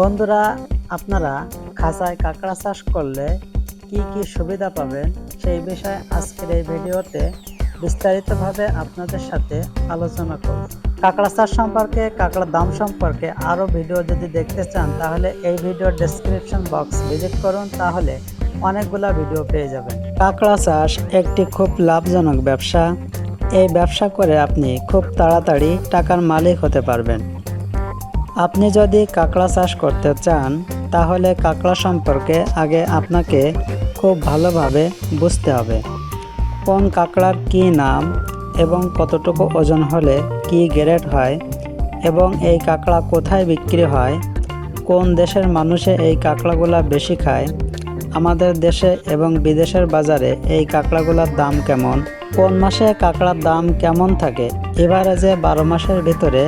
বন্ধুরা, আপনারা খাঁচায় কাঁকড়া চাষ করলে কি কি সুবিধা পাবেন সেই বিষয়ে আজকের এই ভিডিওতে বিস্তারিতভাবে আপনাদের সাথে আলোচনা করব। কাঁকড়া চাষ সম্পর্কে, কাঁকড়ার দাম সম্পর্কে আরও ভিডিও যদি দেখতে চান, তাহলে এই ভিডিওর ডেসক্রিপশন বক্স ভিজিট করুন, তাহলে অনেকগুলা ভিডিও পেয়ে যাবেন। কাঁকড়া চাষ একটি খুব লাভজনক ব্যবসা। এই ব্যবসা করে আপনি খুব তাড়াতাড়ি টাকার মালিক হতে পারবেন। আপনি যদি কাঁকড়া চাষ করতে চান, তাহলে কাঁকড়া সম্পর্কে আগে আপনাকে খুব ভালোভাবে বুঝতে হবে। কোন কাঁকড়ার কী নাম এবং কতটুকু ওজন হলে কী গ্রেড হয় এবং এই কাঁকড়া কোথায় বিক্রি হয়, কোন দেশের মানুষে এই কাঁকড়াগুলা বেশি খায়, আমাদের দেশে এবং বিদেশের বাজারে এই কাঁকড়াগুলোর দাম কেমন, কোন মাসে কাঁকড়ার দাম কেমন থাকে এভারেজে বারো মাসের ভিতরে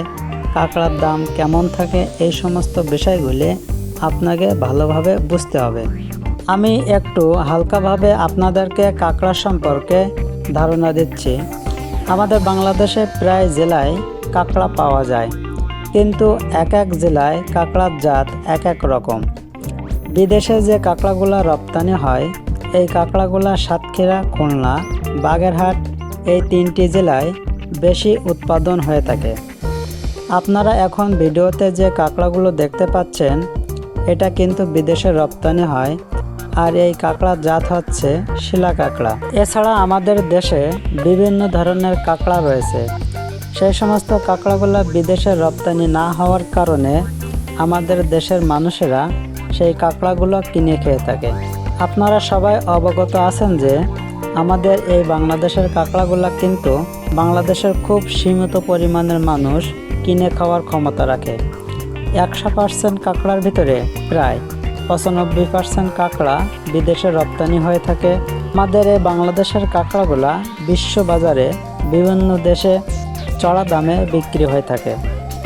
কাঁকড়ার দাম কেমন থাকে এই সমস্ত বিষয়গুলি আপনাকে ভালোভাবে বুঝতে হবে। আমি একটু হালকাভাবে আপনাদেরকে কাঁকড়া সম্পর্কে ধারণা দিচ্ছি। আমাদের বাংলাদেশে প্রায় জেলায় কাঁকড়া পাওয়া যায়, কিন্তু এক এক জেলায় কাঁকড়ার জাত এক এক রকম। বিদেশে যে কাঁকড়াগুলো রপ্তানি হয়, এই কাঁকড়াগুলো সাতক্ষীরা, খুলনা, বাগেরহাট এই তিনটি জেলায় বেশি উৎপাদন হয়ে থাকে। আপনারা এখন ভিডিওতে যে কাঁকড়াগুলো দেখতে পাচ্ছেন, এটা কিন্তু বিদেশে রপ্তানি হয়। আর এই কাঁকড়ার জাত হচ্ছে শিলা কাঁকড়া। এছাড়া আমাদের দেশে বিভিন্ন ধরনের কাঁকড়া রয়েছে। সেই সমস্ত কাঁকড়াগুলো বিদেশে রপ্তানি না হওয়ার কারণে আমাদের দেশের মানুষেরা সেই কাঁকড়াগুলো কিনে খেয়ে থাকে। আপনারা সবাই অবগত আছেন যে আমাদের এই বাংলাদেশের কাঁকড়াগুলো কিন্তু বাংলাদেশের খুব সীমিত পরিমাণের মানুষ কিনে খাওয়ার ক্ষমতা রাখে। একশো পার্সেন্ট কাঁকড়ার ভিতরে প্রায় পঁচানব্বই পার্সেন্ট কাঁকড়া বিদেশে রপ্তানি হয়ে থাকে। আমাদের এই বাংলাদেশের কাঁকড়াগুলা বিশ্ব বাজারে বিভিন্ন দেশে চড়া দামে বিক্রি হয়ে থাকে।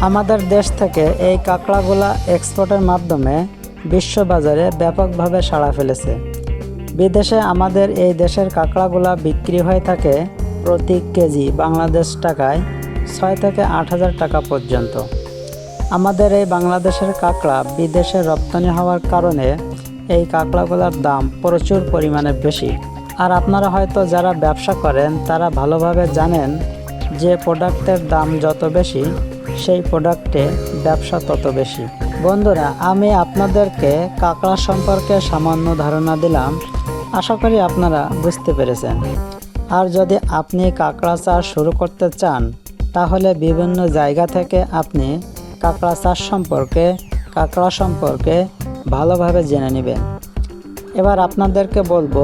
আমাদের দেশ থেকে এই কাঁকড়াগুলা এক্সপোর্টের মাধ্যমে বিশ্ব বাজারে ব্যাপকভাবে সাড়া ফেলেছে। বিদেশে আমাদের এই দেশের কাঁকড়াগুলা বিক্রি হয়ে থাকে প্রতি কেজি বাংলাদেশ টাকায় ছয় থেকে আট হাজার টাকা পর্যন্ত। আমাদের এই বাংলাদেশের কাঁকড়া বিদেশে রপ্তানি হওয়ার কারণে এই কাঁকড়াগুলোর দাম প্রচুর পরিমাণে বেশি। আর আপনারা হয়তো যারা ব্যবসা করেন, তারা ভালোভাবে জানেন যে প্রোডাক্টের দাম যত বেশি, সেই প্রোডাক্টে ব্যবসা তত বেশি। বন্ধুরা, আমি আপনাদেরকে কাঁকড়া সম্পর্কে সামান্য ধারণা দিলাম। আশা করি আপনারা বুঝতে পেরেছেন। আর যদি আপনি কাঁকড়া চাষ শুরু করতে চান তাহলে বিভিন্ন জায়গা থেকে আপনি কাঁকড়া চাষ সম্পর্কে, কাঁকড়া সম্পর্কে ভালোভাবে জেনে নেবেন। এবার আপনাদেরকে বলব,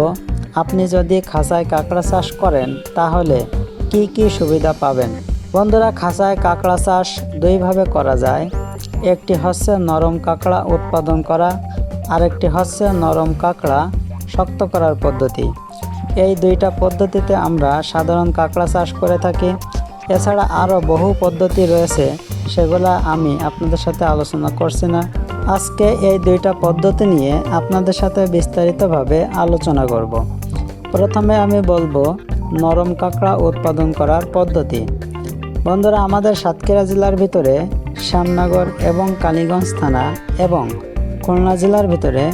আপনি যদি খাঁচায় কাঁকড়া চাষ করেন, তাহলে কি কি সুবিধা পাবেন? বন্ধুরা, খাঁচায় কাঁকড়া চাষ দুইভাবে করা যায়। একটি হচ্ছে নরম কাঁকড়া উৎপাদন করা, আরেকটি হচ্ছে নরম কাঁকড়া শক্ত করার পদ্ধতি। এই দুইটা পদ্ধতিতে আমরা সাধারণ কাঁকড়া চাষ করে থাকি। এছাড়া আরও বহু পদ্ধতি রয়েছে, সেগুলা আমি আপনাদের সাথে আলোচনা করছি না। আজকে এই দুইটা পদ্ধতি নিয়ে আপনাদের সাথে বিস্তারিতভাবে আলোচনা করব। প্রথমে আমি বলব নরম কাঁকড়া উৎপাদন করার পদ্ধতি। বন্ধুরা, আমাদের সাতক্ষীরা জেলার ভিতরে শ্যামনগর এবং কালীগঞ্জ থানা এবং খুলনা জেলার ভিতরে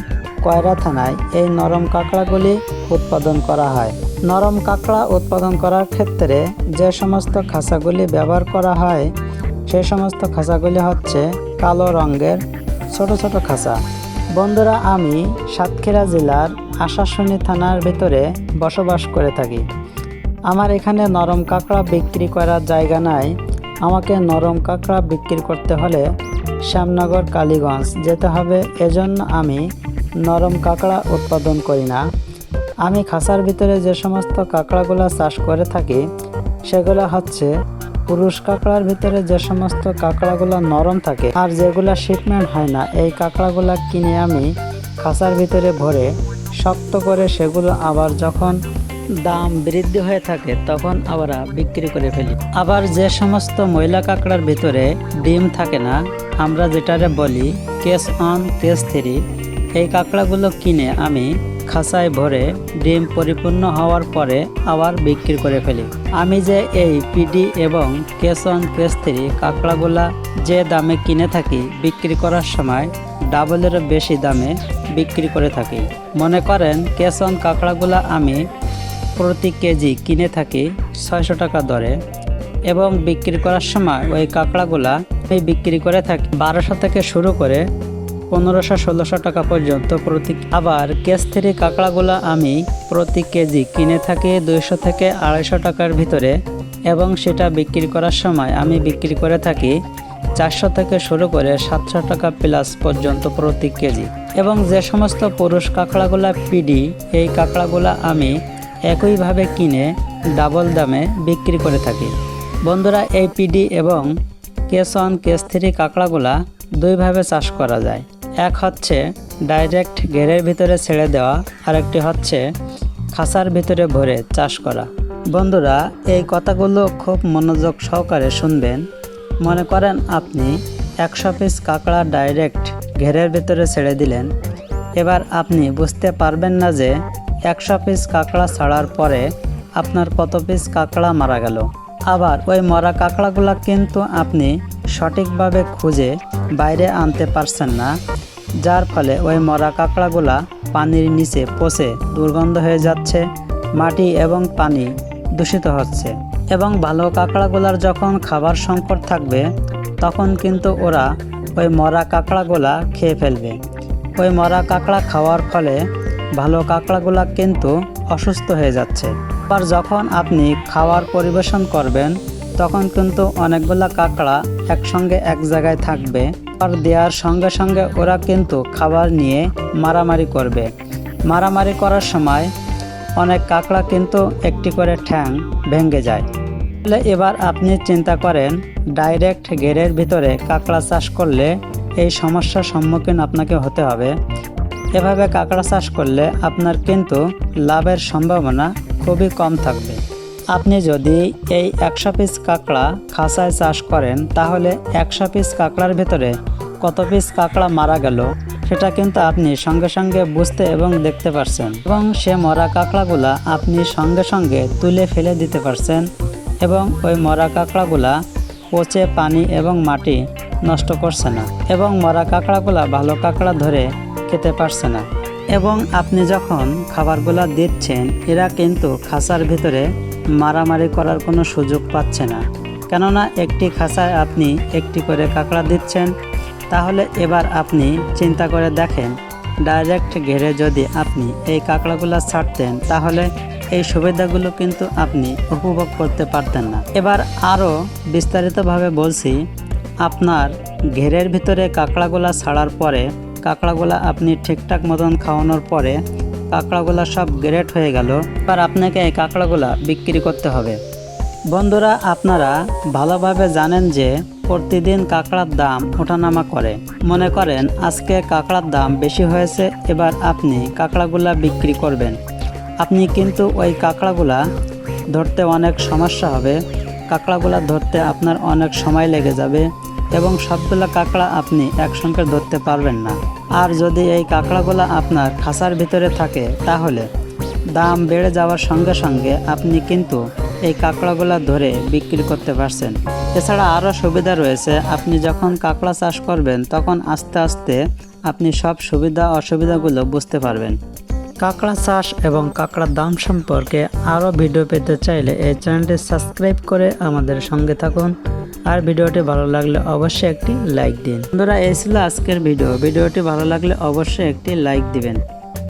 কয়রা থানায় এই নরম কাঁকড়াগুলি উৎপাদন করা হয়। নরম কাঁকড়া উৎপাদন করার ক্ষেত্রে যে সমস্ত খাঁচাগুলি ব্যবহার করা হয়, সে সমস্ত খাঁচাগুলি হচ্ছে কালো রঙের ছোট ছোট খাঁচা। বন্ধুরা, আমি সাতক্ষীরা জেলার আশাশুনি থানার ভিতরে বসবাস করে থাকি। আমার এখানে নরম কাঁকড়া বিক্রি করার জায়গা নাই। আমাকে নরম কাঁকড়া বিক্রি করতে হলে শ্যামনগর, কালীগঞ্জ যেতে হবে। এজন্য আমি নরম কাঁকড়া উৎপাদন করি না। আমি খাঁচার ভিতরে যে সমস্ত কাঁকড়াগুলো চাষ করে থাকি, সেগুলো হচ্ছে পুরুষ কাঁকড়ার ভিতরে যে সমস্ত কাঁকড়াগুলো নরম থাকে আর যেগুলো শিপমেন্ট হয় না, এই কাঁকড়াগুলো কিনে আমি খাঁচার ভিতরে ভরে শক্ত করে সেগুলো আবার যখন দাম বৃদ্ধি হয়ে থাকে, তখন আবার বিক্রি করে ফেলি। আবার যে সমস্ত ময়লা কাঁকড়ার ভিতরে ডিম থাকে না, আমরা যেটারে বলি কেস অন কেস থ্রি এই কাঁকড়াগুলো কিনে আমি খাঁচায় ভরে ডিম পরিপূর্ণ হওয়ার পরে আবার বিক্রি করে ফেলি। আমি যে এই পিডি এবং কেস ওয়ান কেস থ্রি কাঁকড়াগুলা যে দামে কিনে থাকি বিক্রি করার সময় ডাবলেরও বেশি দামে বিক্রি করে থাকি। মনে করেন কেস ওয়ান কাঁকড়াগুলা আমি প্রতি কেজি কিনে থাকি ছয়শো টাকা দরে এবং বিক্রি করার সময় ওই কাঁকড়াগুলা আমি বিক্রি করে থাকি। বারোশো থেকে শুরু করে পনেরোশো, ষোলোশো টাকা পর্যন্ত প্রতি আবার কেস থ্রি কাঁকড়াগুলো আমি প্রতি কেজি কিনে থাকি দুইশো থেকে আড়াইশো টাকার ভিতরে এবং সেটা বিক্রি করার সময় আমি বিক্রি করে থাকি চারশো থেকে শুরু করে সাতশো টাকা প্লাস পর্যন্ত প্রতি কেজি। এবং যে সমস্ত পুরুষ কাঁকড়াগুলা পিডি, এই কাঁকড়াগুলা আমি একইভাবে কিনে ডাবল দামে বিক্রি করে থাকি। বন্ধুরা, এই পিডি এবং কেস ওয়ান কেস থ্রি কাঁকড়াগুলা দুইভাবে চাষ করা যায়। এক হচ্ছে ডাইরেক্ট ঘেরের ভিতরে ছেড়ে দেওয়া, আরেকটি হচ্ছে খাঁচার ভিতরে ভরে চাষ করা। বন্ধুরা, এই কথাগুলো খুব মনোযোগ সহকারে শুনবেন। মনে করেন আপনি একশো পিস কাঁকড়া ডাইরেক্ট ঘেরের ভিতরে ছেড়ে দিলেন। এবার আপনি বুঝতে পারবেন না যে একশো পিস কাঁকড়া ছাড়ার পরে আপনার কত পিস কাঁকড়া মারা গেল। আবার ওই মরা কাঁকড়াগুলো কিন্তু আপনি সঠিকভাবে খুঁজে বাইরে আনতে পারছেন না, যার ফলে ওই মরা কাঁকড়াগুলা পানির নিচে পচে দুর্গন্ধ হয়ে যাচ্ছে, মাটি এবং পানি দূষিত হচ্ছে। এবং ভালো কাঁকড়াগুলার যখন খাবার সংকট থাকবে, তখন কিন্তু ওরা ওই মরা কাঁকড়াগুলা খেয়ে ফেলবে। ওই মরা কাঁকড়া খাওয়ার ফলে ভালো কাঁকড়াগুলা কিন্তু অসুস্থ হয়ে যাচ্ছে। আবার যখন আপনি খাওয়ার পরিবেশন করবেন তখন কিন্তু অনেকগুলা কাঁকড়া একসঙ্গে এক জায়গায় থাকবে আর দেওয়ার সঙ্গে সঙ্গে ওরা কিন্তু খাবার নিয়ে মারামারি করবে। মারামারি করার সময় অনেক কাঁকড়া কিন্তু একটি করে ঠ্যাং ভেঙে যায়। তাহলে এবার আপনি চিন্তা করেন, ডাইরেক্ট ঘেরের ভিতরে কাঁকড়া চাষ করলে এই সমস্যার সম্মুখীন আপনাকে হতে হবে। এভাবে কাঁকড়া চাষ করলে আপনার কিন্তু লাভের সম্ভাবনা খুবই কম থাকবে। আপনি যদি এই একশো পিস কাঁকড়া খাঁচায় চাষ করেন, তাহলে একশো পিস কাঁকড়ার ভিতরে কত পিস কাঁকড়া মারা গেল, সেটা কিন্তু আপনি সঙ্গে সঙ্গে বুঝতে এবং দেখতে পারছেন। এবং সে মরা কাঁকড়াগুলা আপনি সঙ্গে সঙ্গে তুলে ফেলে দিতে পারছেন এবং ওই মরা কাঁকড়াগুলা পচে পানি এবং মাটি নষ্ট করছে না। এবং মরা কাঁকড়াগুলা ভালো কাঁকড়া ধরে খেতে পারছে না। এবং আপনি যখন খাবারগুলা দিচ্ছেন, এরা কিন্তু খাঁচার ভিতরে মারামারি করার কোনো সুযোগ পাচ্ছে না। কেননা একটি খাঁচায় আপনি একটি করে কাঁকড়া দিচ্ছেন, তাহলে এবার আপনি চিন্তা করে দেখেন, ডাইরেক্ট ঘেরে যদি আপনি এই কাঁকড়াগুলো ছাড়তেন, তাহলে এই সুবিধাগুলো কিন্তু আপনি উপভোগ করতে পারতেন না। এবার আরও বিস্তারিতভাবে বলছি, আপনার ঘেরের ভিতরে কাঁকড়াগুলা ছাড়ার পরে, কাঁকড়াগুলা আপনি ঠিকঠাক মতন খাওয়ানোর পরে কাঁকড়াগুলা সব গ্রেট হয়ে গেল, এবার আপনাকে এই কাঁকড়াগুলা বিক্রি করতে হবে। বন্ধুরা, আপনারা ভালোভাবে জানেন যে প্রতিদিন কাঁকড়ার দাম ওঠানামা করে। মনে করেন, আজকে কাঁকড়ার দাম বেশি হয়েছে, এবার আপনি কাঁকড়াগুলা বিক্রি করবেন। আপনি কিন্তু ওই কাঁকড়াগুলা ধরতে অনেক সমস্যা হবে, কাঁকড়াগুলা ধরতে আপনার অনেক সময় লেগে যাবে। এবং সবগুলো কাঁকড়া আপনি একসঙ্গে ধরতে পারবেন না। আর যদি এই কাঁকড়াগুলো আপনার খাঁচার ভিতরে থাকে, তাহলে দাম বেড়ে যাওয়ার সঙ্গে সঙ্গে আপনি কিন্তু এই কাঁকড়াগুলো ধরে বিক্রি করতে পারছেন। এছাড়া আরও সুবিধা রয়েছে, আপনি যখন কাঁকড়া চাষ করবেন, তখন আস্তে আস্তে আপনি সব সুবিধা অসুবিধাগুলো বুঝতে পারবেন। কাঁকড়া চাষ এবং কাঁকড়ার দাম সম্পর্কে আরও ভিডিও পেতে চাইলে এই চ্যানেলটি সাবস্ক্রাইব করে আমাদের সঙ্গে থাকুন। আর ভিডিওটি ভালো লাগলে অবশ্যই একটি লাইক দিন। বন্ধুরা, এই ছিল আজকের ভিডিও। ভিডিওটি ভালো লাগলে অবশ্যই একটি লাইক দিবেন।